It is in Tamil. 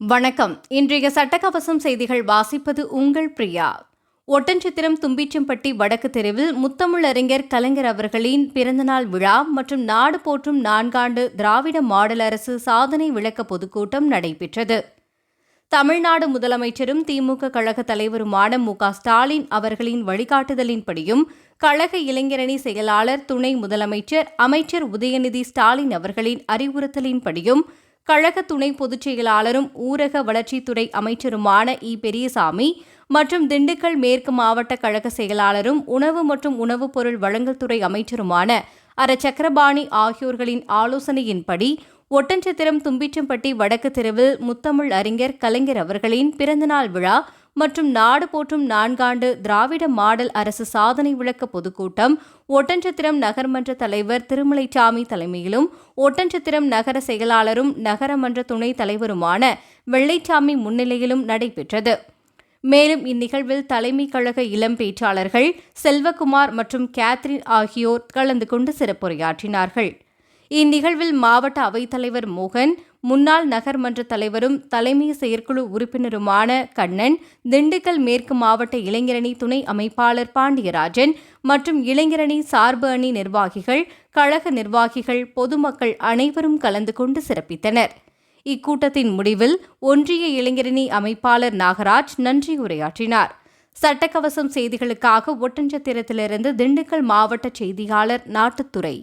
வணக்கம். இன்றைய சட்டக்கவசம் செய்திகள் வாசிப்பது உங்கள் பிரியா. ஒட்டன்சித்திரம் தும்பிச்சம்பட்டி வடக்கு தெருவில் முத்தமிழறிஞர் கலைஞர் அவர்களின் பிறந்தநாள் விழா மற்றும் நாடு போற்றும் நான்காண்டு திராவிட மாடல் அரசு சாதனை விளக்க பொதுக்கூட்டம் நடைபெற்றது. தமிழ்நாடு முதலமைச்சரும் திமுக கழக தலைவருமான மு ஸ்டாலின் அவர்களின் வழிகாட்டுதலின்படியும் கழக இளைஞரணி செயலாளர் துணை முதலமைச்சர் அமைச்சர் உதயநிதி ஸ்டாலின் அவர்களின் அறிவுறுத்தலின்படியும் கழக துணை பொதுச் செயலாளரும் ஊரக வளர்ச்சித்துறை அமைச்சருமான இ பெரியசாமி மற்றும் திண்டுக்கல் மேற்கு மாவட்ட கழக செயலாளரும் உணவு மற்றும் உணவுப் பொருள் வழங்கல் துறை அமைச்சருமான அர சக்கரபாணி ஆகியோர்களின் ஆலோசனையின்படி ஒட்டன்சத்திரம் தும்பிச்சம்பட்டி வடக்கு தெருவில் முத்தமிழ் அறிஞர் கலைஞர் அவர்களின் பிறந்தநாள் விழா மற்றும் நாடு போற்றும் நான்காண்டு திராவிட மாடல் அரசு சாதனை விளக்க பொதுக்கூட்டம் ஒட்டன்சத்திரம் நகர்மன்ற தலைவர் திருமலைச்சாமி தலைமையிலும் ஒட்டன்சத்திரம் நகர செயலாளரும் நகரமன்ற துணைத் தலைவருமான வெள்ளைச்சாமி முன்னிலையிலும் நடைபெற்றது. மேலும் இந்நிகழ்வில் தலைமை கழக இளம் பேச்சாளர்கள் செல்வகுமார் மற்றும் கேத்ரின் ஆகியோர் கலந்து கொண்டு சிறப்புரையாற்றினார்கள். இந்நிகழ்வில் மாவட்ட அவைத்தலைவர் மோகன் முன்னாள் நகர்மன்ற தலைவரும் தலைமை செயற்குழு உறுப்பினருமான கண்ணன் திண்டுக்கல் மேற்கு மாவட்ட இளைஞரணி துணை அமைப்பாளர் பாண்டியராஜன் மற்றும் இளைஞரணி சார்பு அணி நிர்வாகிகள் கழக நிர்வாகிகள் பொதுமக்கள் அனைவரும் கலந்து கொண்டு சிறப்பித்தனர். இக்கூட்டத்தின் முடிவில் ஒன்றிய இளைஞரணி அமைப்பாளர் நாகராஜ் நன்றி உரையாற்றினார். சட்டக்கவசம் செய்திகளுக்காக ஒட்டஞ்சத்திரத்திலிருந்து திண்டுக்கல் மாவட்ட செய்தியாளர் நாட்டுத்துறை.